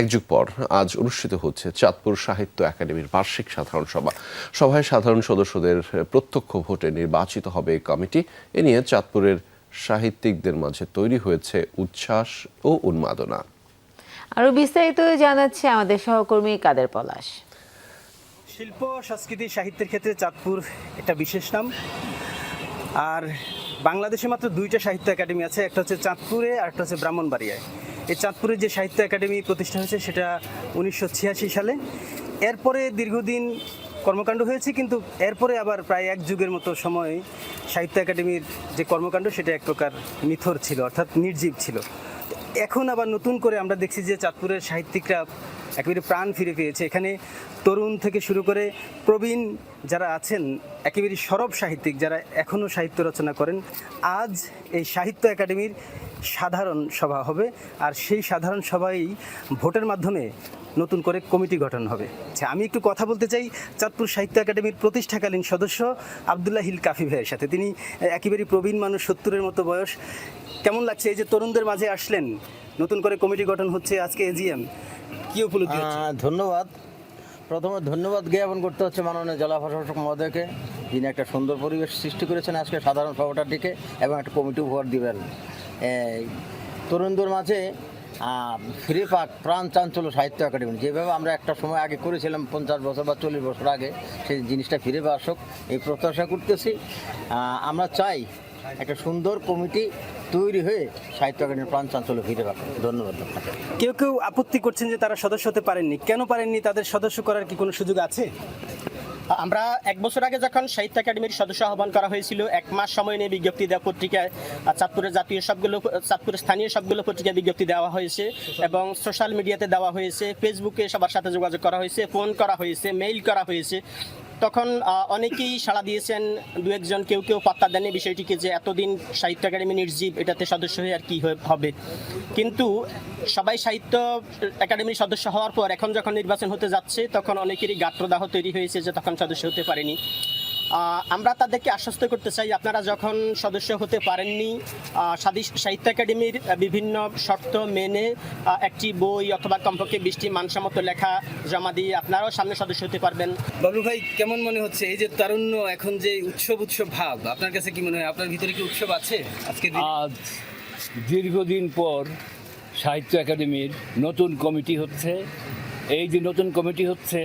এক যুগ পর আজ অনুষ্ঠিত হচ্ছে চাঁদপুর সাহিত্য একাডেমির বার্ষিক সাধারণ সভা। সভায় সাধারণ সদস্যদের প্রত্যক্ষ ভোটে নির্বাচিত হবে কমিটি। এ নিয়ে চাঁদপুরের সাহিত্যিকদের মাঝে তৈরি হয়েছে উচ্ছ্বাস ও উন্মাদনা। আরও বিস্তারিত জানাচ্ছে আমাদের সহকর্মী কাদের পলাশ। শিল্প সংস্কৃতি সাহিত্যের ক্ষেত্রে চাঁদপুর একটা বিশেষ নাম। আর বাংলাদেশে মাত্র দুইটা সাহিত্য একাডেমি আছে একটা হচ্ছে চাঁদপুরে আর একটা হচ্ছে ব্রাহ্মণবাড়িয়ায়। এই চাঁদপুরের যে সাহিত্য একাডেমি প্রতিষ্ঠা হয়েছে, সেটা উনিশশো ছিয়াশি সালে। এরপরে দীর্ঘদিন কর্মকাণ্ড হয়েছে, কিন্তু এরপরে আবার প্রায় এক যুগের মতো সময় সাহিত্য একাডেমির যে কর্মকাণ্ড, সেটা এক প্রকার মিথর ছিল, অর্থাৎ নির্জীব ছিল। এখন আবার নতুন করে আমরা দেখছি যে চাঁদপুরের সাহিত্যিকরা একেবারে প্রাণ ফিরে পেয়েছে। এখানে তরুণ থেকে শুরু করে প্রবীণ যারা আছেন একেবারে সরব সাহিত্যিক যারা এখনও সাহিত্য রচনা করেন, আজ এই সাহিত্য একাডেমির সাধারণ সভা হবে। আর সেই সাধারণ সভাই ভোটের মাধ্যমে নতুন করে কমিটি গঠন হবে। আচ্ছা আমি একটু কথা বলতে চাই চাঁদপুর সাহিত্য একাডেমির প্রতিষ্ঠাকালীন সদস্য আবদুল্লাহ হিল কাফি ভাইয়ের সাথে। তিনি একেবারে প্রবীণ মানুষ, সত্তরের মতো বয়স। কেমন লাগছে এই যে তরুণদের মাঝে আসলেন? নতুন করে কমিটি গঠন হচ্ছে আজকে এজিএম। কি উপলব্ধি? ধন্যবাদ। প্রথমে ধন্যবাদ জ্ঞাপন করতে হচ্ছে মাননীয় জেলা প্রশাসক মহোদয়কে। যিনি একটা সুন্দর পরিবেশ সৃষ্টি করেছেন আজকে সাধারণ সভাটার দিকে এবং একটা কমিটি উপহার দিবেন। এই তরুণদের মাঝে ফিরে পাক প্রাণ চাঞ্চল্য সাহিত্য একাডেমি। যেভাবে আমরা একটা সময় আগে করেছিলাম পঞ্চাশ বছর বা চল্লিশ বছর আগে সেই জিনিসটা ফিরে পাওয়া আসুক। এই প্রত্যাশা করতেছি। আমরা চাই একটা সুন্দর কমিটি তৈরি হয়ে সাহিত্য একাডেমির প্রাণ চাঞ্চল্য ফিরে পাক ধন্যবাদ আপনাকে। কেউ কেউ আপত্তি করছেন যে তারা সদস্য হতে পারেননি। কেন পারেননি? তাদের সদস্য করার কি কোনো সুযোগ আছে? আমরা এক বছর আগে যখন সাহিত্য একাডেমির সদস্য আহ্বান করা হয়েছিল এক মাস সময় নিয়ে বিজ্ঞপ্তি দেওয়া পত্রিকায় চাঁদপুরের জাতীয় সবগুলো চাঁদপুরের স্থানীয় সবগুলো পত্রিকায় বিজ্ঞপ্তি দেওয়া হয়েছে এবং সোশ্যাল মিডিয়াতে দেওয়া হয়েছে। ফেসবুকে সবার সাথে যোগাযোগ করা হয়েছে ফোন করা হয়েছে মেইল করা হয়েছে। তখন অনেকেই সাড়া দিয়েছেন দু একজন কেউ কেউ পাত্তা দেননি বিষয়টিকে যে এতদিন সাহিত্য একাডেমি নির্জীব, এটাতে সদস্য হয়ে আর কি হবে। কিন্তু সবাই সাহিত্য একাডেমির সদস্য হওয়ার পর, এখন যখন নির্বাচন হতে যাচ্ছে, তখন অনেকেরই গাত্রদাহ তৈরি হয়েছে যে তখন সদস্য হতে পারেনি। আমরা তাদেরকে আশ্বস্ত করতে চাই আপনারা যখন সদস্য হতে পারেননি সাহিত্য একাডেমির বিভিন্ন শর্ত মেনে একটি বই অথবা কমপক্ষে বৃষ্টি মানসম্মত লেখা জমা দিয়ে আপনারাও সামনে সদস্য হতে পারবেন। বাবলু ভাই কেমন মনে হচ্ছে এই যে তারুণ্য এখন যে উৎসব উৎসব ভাব আপনার কাছে কি মনে হয়? আপনার ভিতরে কি উৎসব আছে আজকে আজ দীর্ঘদিন পর সাহিত্য একাডেমির নতুন কমিটি হচ্ছে। এই যে নতুন কমিটি হচ্ছে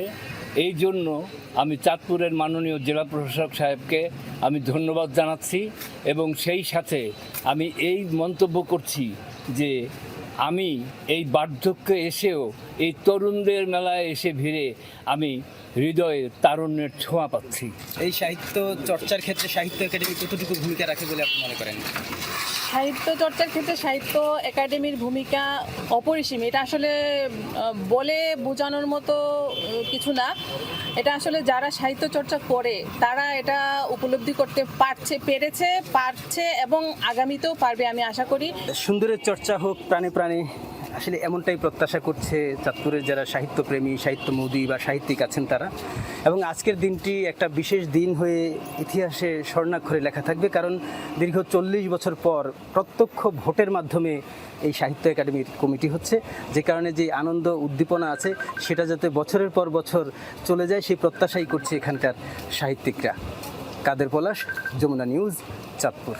এই জন্য আমি চাঁদপুরের মাননীয় জেলা প্রশাসক সাহেবকে আমি ধন্যবাদ জানাচ্ছি এবং সেই সাথে আমি এই মন্তব্য করছি যে আমি এই বার্ধক্যে এসেও এই তরুণদের মেলায় এসে ভিড়ে আমি হৃদয়ে তারুণ্যের ছোঁয়া পাচ্ছি। এই সাহিত্য চর্চার ক্ষেত্রে সাহিত্য একাডেমি কতটুকু ভূমিকা রাখে বলে আপনি মনে করেন? সাহিত্য চর্চার ক্ষেত্রে সাহিত্য একাডেমির ভূমিকা অপরিসীম। এটা আসলে বলে বোঝানোর মতো কিছু না। এটা আসলে যারা সাহিত্য চর্চা করে তারা এটা উপলব্ধি করতে পারছে পেরেছে পারছে এবং আগামীতেও পারবে আমি আশা করি। সুন্দরের চর্চা হোক প্রাণে প্রাণে আসলে এমনটাই প্রত্যাশা করছে চাঁদপুরের যারা সাহিত্যপ্রেমী সাহিত্য সাহিত্যমোদী বা সাহিত্যিক আছেন তারা। এবং আজকের দিনটি একটা বিশেষ দিন হয়ে ইতিহাসে স্বর্ণাক্ষরে লেখা থাকবে কারণ দীর্ঘ চল্লিশ বছর পর প্রত্যক্ষ ভোটের মাধ্যমে এই সাহিত্য একাডেমির কমিটি হচ্ছে। যে কারণে যে আনন্দ, উদ্দীপনা আছে, সেটা যাতে বছরের পর বছর চলে যায়, সেই প্রত্যাশাই করছে এখানকার সাহিত্যিকরা। কাদের পলাশ, যমুনা নিউজ, চাঁদপুর।